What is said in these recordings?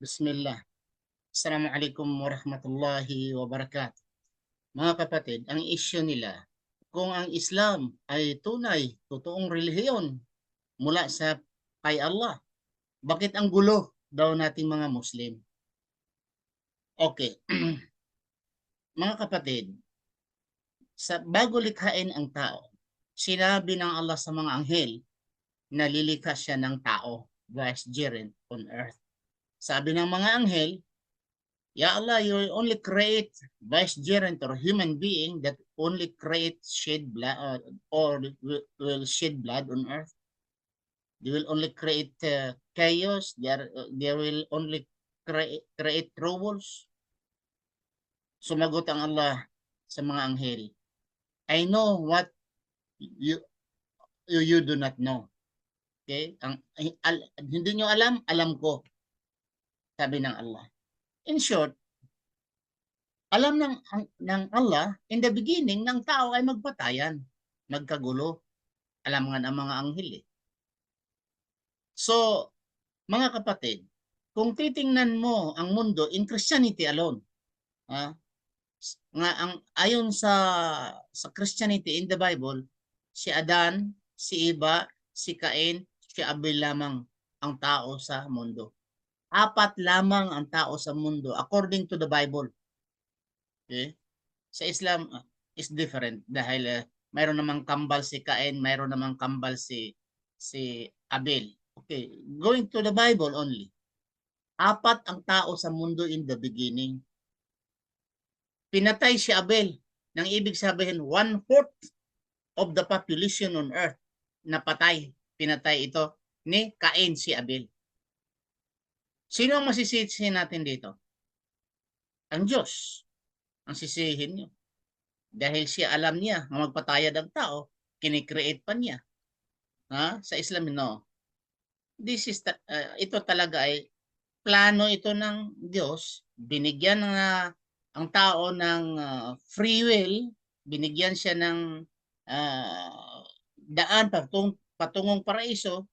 Bismillah. Assalamualaikum warahmatullahi wabarakatuh. Mga kapatid, ang issue nila, kung ang Islam ay tunay, totoong relihiyon mula sa kay Allah, bakit ang gulo daw nating mga Muslim? Okay. mga kapatid, sa bago likhain ang tao, sinabi ng Allah sa mga anghel na lilikha siya ng tao, vicegerent on earth. Sabi ng mga anghel, Ya Allah, you only create vicegerent or human being that only create shed blood uh, or will, will shed blood on earth. They will only create uh, chaos. They, are, uh, they will only create, create troubles. Sumagot ang Allah sa mga anghel. I know what you you, you do not know. Okay? Ang, al, hindi nyo alam, alam ko. Sabi ng Allah. In short, alam ng, ng Allah, in the beginning, ng tao ay magpatayan, magkagulo. Alam nga ng mga anghel eh. So, mga kapatid, kung titingnan mo ang mundo in Christianity alone, ha, nga ang ayon sa sa Christianity in the Bible, si Adan, si Eva, si Cain, si Abel lamang ang tao sa mundo. Apat lamang ang tao sa mundo according to the Bible. Okay? Sa Islam uh, is different dahil uh, mayroon namang kambal si Cain, mayroon namang kambal si si Abel. Okay, going to the Bible only. Apat ang tao sa mundo in the beginning. Pinatay si Abel. Nang ibig sabihin, one-fourth of the population on earth napatay. Pinatay ito ni Cain si Abel. Sino ang masisisi natin dito? Ang Diyos. Ang sisihin niyo. Dahil siya alam niya na magpatayad ang tao, kinikreate pa niya. Ha? Sa Islam, no. This is, ta- uh, ito talaga ay plano ito ng Diyos. Binigyan na ang tao ng uh, free will, binigyan siya ng uh, daan patung, patungong paraiso,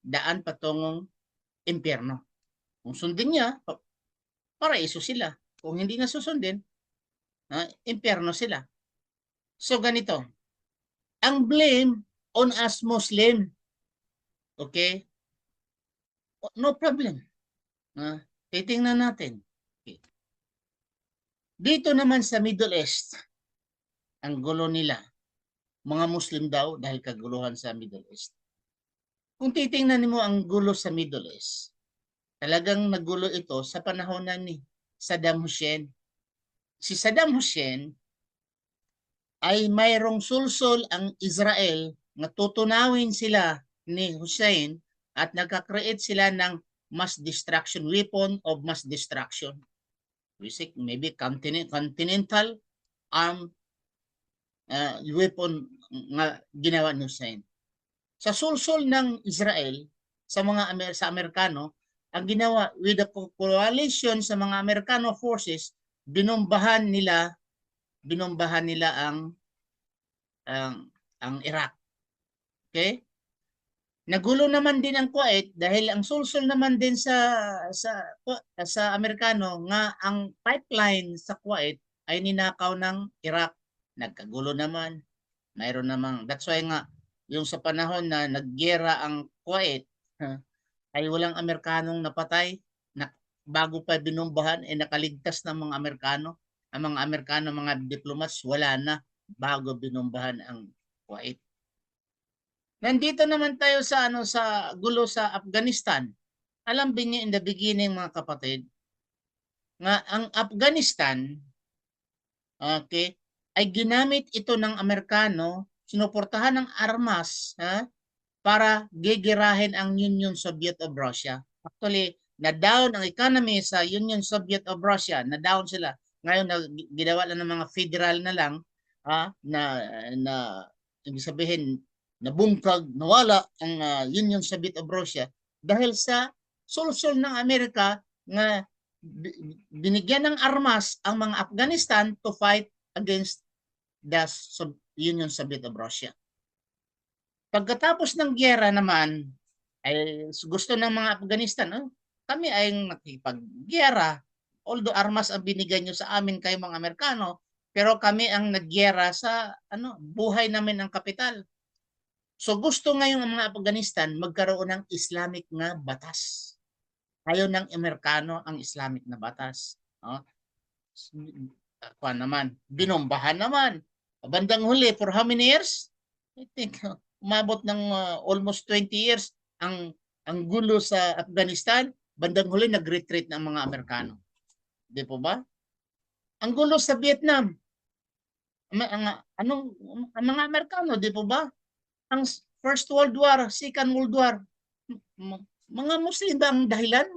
daan patungong impyerno. Kung sundin niya, paraiso sila. Kung hindi na susundin, uh, impyerno sila. So ganito, ang blame on us Muslim, okay? No problem. Uh, titingnan natin. Okay. Dito naman sa Middle East, ang gulo nila, mga Muslim daw dahil kaguluhan sa Middle East. Kung titingnan mo ang gulo sa Middle East, talagang nagulo ito sa panahon na ni Saddam Hussein. Si Saddam Hussein ay mayroong sulsol ang Israel na tutunawin sila ni Hussein at nagka-create sila ng mass destruction weapon of mass destruction. We maybe continent, continental arm uh, weapon nga ginawa ni Hussein. Sa sulsol ng Israel sa mga Amer sa Amerikano, ang ginawa with the coalition sa mga Amerikano forces, binombahan nila binombahan nila ang ang ang Iraq. Okay? Nagulo naman din ang Kuwait dahil ang sulsol naman din sa sa sa Amerikano nga ang pipeline sa Kuwait ay ninakaw ng Iraq. Nagkagulo naman. Mayroon namang that's why nga yung sa panahon na naggera ang Kuwait huh, ay walang Amerikanong napatay na bago pa binombahan ay eh, nakaligtas ng mga Amerikano. Ang mga Amerikano, mga diplomats, wala na bago binombahan ang Kuwait. Nandito naman tayo sa ano sa gulo sa Afghanistan. Alam din niyo in the beginning mga kapatid nga ang Afghanistan okay ay ginamit ito ng Amerikano sinuportahan ng armas ha, para gigirahin ang Union Soviet of Russia. Actually, na-down ang economy sa Union Soviet of Russia, na-down sila. Ngayon, na, ginawa lang ng mga federal na lang ha, na, na ibig sabihin, nabungkag, nawala ang uh, Union Soviet of Russia dahil sa sulsol ng Amerika nga binigyan ng armas ang mga Afghanistan to fight against the Union Soviet of Russia. Pagkatapos ng gyera naman, ay gusto ng mga Afghanistan, oh, kami ay nakipaggera. Although armas ang binigay nyo sa amin kayo mga Amerikano, pero kami ang nagyera sa ano buhay namin ang kapital. So gusto ngayon ng mga Afghanistan magkaroon ng Islamic na batas. Ayaw ng Amerikano ang Islamic na batas. No? Kuha naman, binombahan naman. Bandang huli, for how many years? I think umabot ng uh, almost 20 years ang ang gulo sa Afghanistan. Bandang huli, nag-retreat ng mga Amerikano. Di po ba? Ang gulo sa Vietnam. Ang, ang, anong, ang mga Amerikano, di po ba? Ang First World War, Second World War, mga Muslim ba ang dahilan?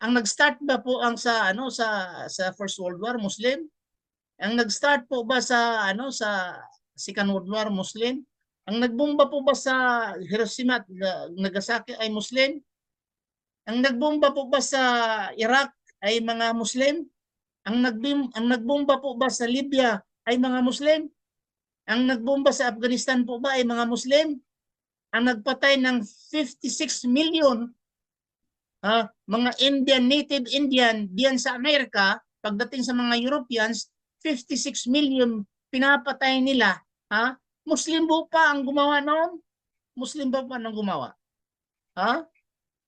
Ang nag-start ba po ang sa ano sa sa First World War Muslim? Ang nag-start po ba sa ano sa Second World War Muslim? Ang nagbomba po ba sa Hiroshima at Na- Nagasaki ay Muslim? Ang nagbomba po ba sa Iraq ay mga Muslim? Ang nagbim ang nagbomba po ba sa Libya ay mga Muslim? Ang nagbomba sa Afghanistan po ba ay mga Muslim? Ang nagpatay ng 56 million ah, mga Indian, native Indian diyan sa Amerika, pagdating sa mga Europeans, 56 million pinapatay nila. Ha? Muslim po pa ang gumawa noon? Muslim ba pa ang gumawa? Ha?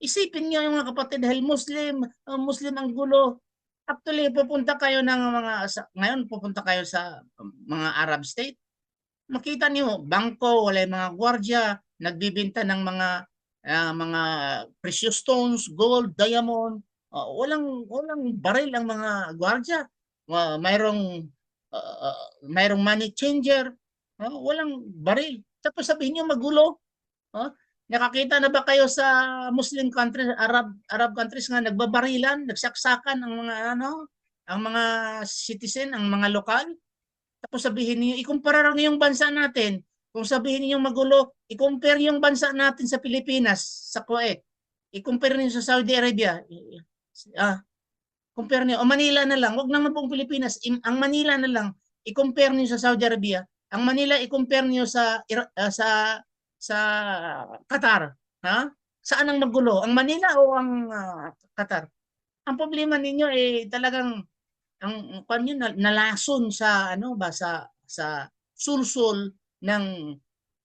Isipin niyo yung mga kapatid dahil Muslim, uh, Muslim ang gulo. Actually, pupunta kayo ng mga, sa, ngayon pupunta kayo sa um, mga Arab state. Makita niyo, bangko, wala mga gwardya, nagbibinta ng mga ah, mga precious stones, gold, diamond. Ah, walang walang baril ang mga gwardya. Uh, mayroong ah, mayroong money changer. Ah, walang baril. Tapos sabihin niyo magulo. Ah, nakakita na ba kayo sa Muslim countries, Arab Arab countries nga nagbabarilan, nagsaksakan ang mga ano, ang mga citizen, ang mga lokal? Tapos sabihin niyo, ikumpara lang yung bansa natin. Kung sabihin niyo magulo, i-compare yung bansa natin sa Pilipinas, sa Kuwait. I-compare niyo sa Saudi Arabia. Ah, compare niyo. O Manila na lang, wag naman pong Pilipinas. In, ang Manila na lang, i-compare niyo sa Saudi Arabia. Ang Manila i-compare niyo sa ah, sa sa Qatar. Ha? Saan ang magulo? Ang Manila o ang ah, Qatar? Ang problema ninyo eh talagang ang kwan yun, na- nalason sa ano ba sa sa sulsol ng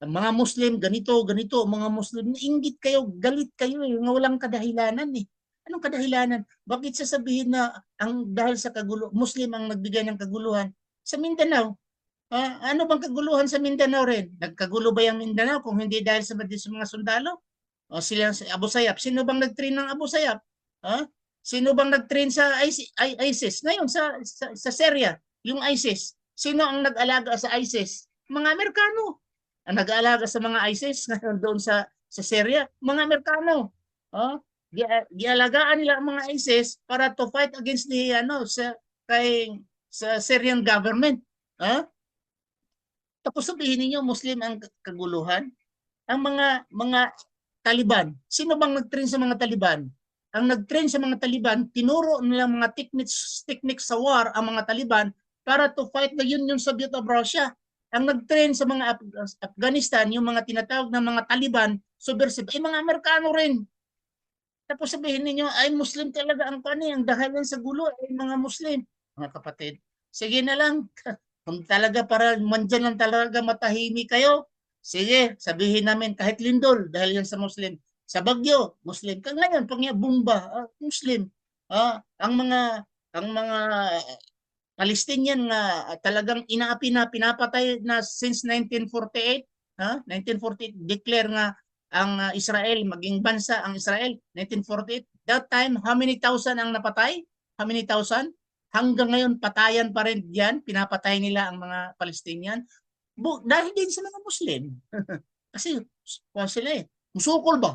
mga Muslim ganito ganito mga Muslim inggit kayo galit kayo eh nga walang kadahilanan eh anong kadahilanan bakit sasabihin na ang dahil sa kagulo Muslim ang nagbigay ng kaguluhan sa Mindanao Ah, ano bang kaguluhan sa Mindanao rin nagkagulo ba yung Mindanao kung hindi dahil sa, mga sundalo o sila sa Abu Sayyaf sino bang nagtrain ng Abu Sayyaf ha Sino bang nag-train sa ISIS? Ngayon sa, sa, sa Syria, yung ISIS. Sino ang nag-alaga sa ISIS? Mga Amerikano. Ang nag-aalaga sa mga ISIS ngayon doon sa sa Syria, mga Amerikano. Gi- gialagaan nila ang mga ISIS para to fight against the ano sa kay sa Syrian government. Ha? Tapos sabihin niyo Muslim ang kaguluhan. Ang mga mga Taliban. Sino bang nag-train sa mga Taliban? ang nag-train sa mga Taliban, tinuro nilang mga techniques, techniques sa war ang mga Taliban para to fight the Union Soviet of Russia. Ang nag-train sa mga Af- Afghanistan, yung mga tinatawag na mga Taliban, subversive, ay mga Amerikano rin. Tapos sabihin ninyo, ay Muslim talaga ang kani, ang dahilan sa gulo ay mga Muslim. Mga kapatid, sige na lang. Kung talaga para mandyan lang talaga matahimik kayo, sige, sabihin namin kahit lindol dahil yan sa Muslim sa Bagyo, Muslim ka ngayon, pag Bumba, ah, Muslim. Ah, ang mga ang mga Palestinian nga ah, talagang inaapi na pinapatay na since 1948, ha? 1948 declare nga ang ah, Israel maging bansa ang Israel 1948. That time, how many thousand ang napatay? How many thousand? Hanggang ngayon patayan pa rin diyan, pinapatay nila ang mga Palestinian. Bu- dahil din sa mga Muslim. Kasi kung sila eh, musukol ba?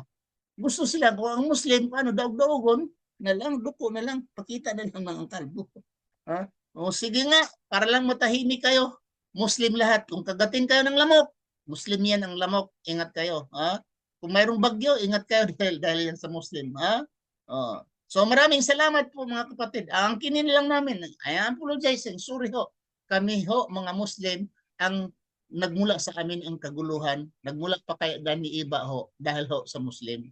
gusto sila kung ang Muslim, ano, daog-daogon, na lang, duko na lang, pakita na lang mga kalbo. Ha? O sige nga, para lang matahimik kayo. Muslim lahat. Kung kagatin kayo ng lamok, Muslim yan ang lamok. Ingat kayo. Ha? Kung mayroong bagyo, ingat kayo dahil, dahil yan sa Muslim. Ha? O. So maraming salamat po mga kapatid. Ang kinin lang namin, I am apologizing, sorry ho. Kami ho, mga Muslim, ang nagmula sa amin ang kaguluhan. Nagmula pa kay Gani Iba ho, dahil ho sa Muslim.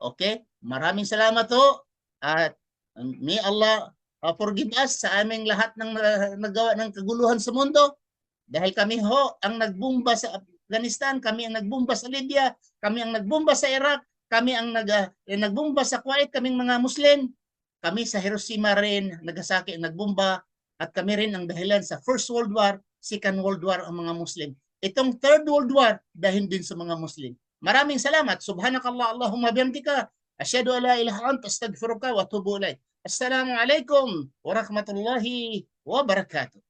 Okay? Maraming salamat ho. At um, may Allah uh, forgive us sa aming lahat ng nagawa ng kaguluhan sa mundo. Dahil kami ho ang nagbumba sa Afghanistan, kami ang nagbumba sa Libya, kami ang nagbumba sa Iraq, kami ang nag, uh, nagbumba sa Kuwait, kaming mga Muslim. Kami sa Hiroshima rin, Nagasaki ang nagbumba at kami rin ang dahilan sa First World War, Second World War ang mga Muslim. Itong Third World War dahil din sa mga Muslim. Maraming salamat. Subhanakallah Allahumma bihamdika. Asyhadu an la ilaha anta astaghfiruka wa atubu ilaik. Assalamu alaikum warahmatullahi wabarakatuh.